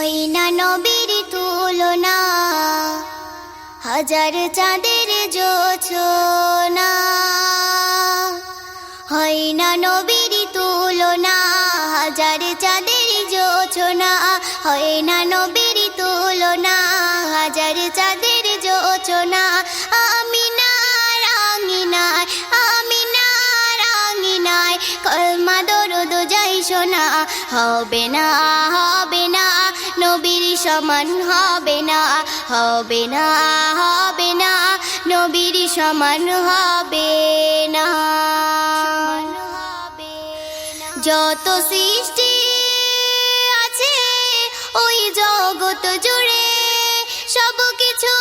হয় নবীর তুলনা, হাজার চাঁদের জোছনা হয় না নবীর তুলনা, হাজার চাঁদের জোছনা হয় না নবীর তুলনা, হাজার চাঁদের জোছনা আমি না রাঙিনায় আমি না রাঙিনায় কলমা দরদ যাই শোনা, হবে না সমান হবে না হবে না হবে না, নবীর সমান হবে না। যত সৃষ্টি আছে, ওই জগত জুড়ে সব কিছু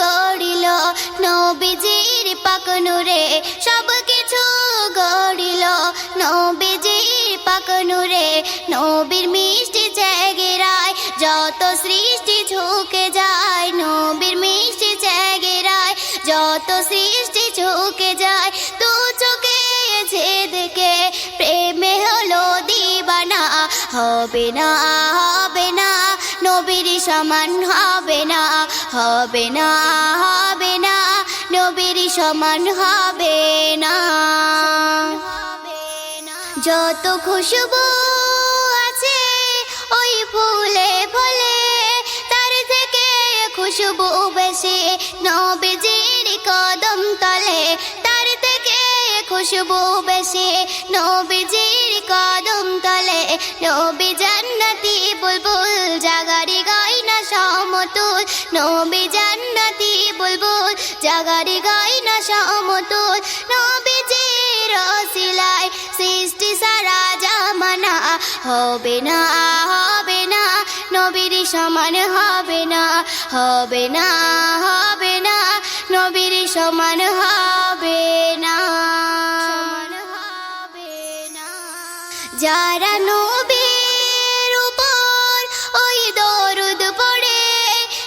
গড়িল। নবীজির পাকনুরে সব কিছু গড়িল। নবীজির পাকনুরে নবীর মিষ্টি সৃষ্টি ঝুঁকে যায়, নবীর মিষ্টি চেগেরায় যত সৃষ্টি ঝুঁকে যায় তু চোখে দেখে প্রেমে হলো দিবানা, হবে না হবে না, নবীর সমান হবে না হবে না হবে না, নবীর সমান হবে না। যত খুশবু খুশবু বেশি নবীজির কদম তলে, তার থেকে খুশবু বেশি নবীজির কদম তলে, নবী জান্নাতি বুলবুল, জাগারি গাই না সমতুল, নবী জান্নাতি বুলবুল, জাগারি গাই না সমতুল, নবীজির রসিলায় সৃষ্টি সারা জামানা হবে না সমান হবে না হবে না হবে না। নবীর সমান হবে না যারা নবীর উপর ওই দরুদ পড়ে,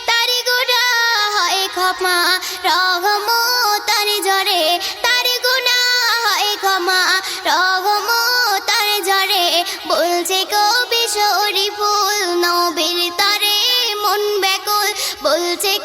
তারি গুণা হয় ক্ষমা রহম তার ঝরে তার গুণা হয় ক্ষমা রহম তার ঝরে বলছে কবি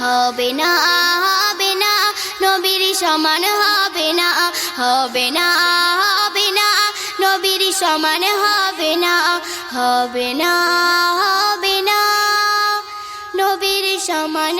হবে না হবে না, নবীর সমান হবে না হবে না হবে না, নবীর সমান হবে না হবে না হবে না, নবীর সমান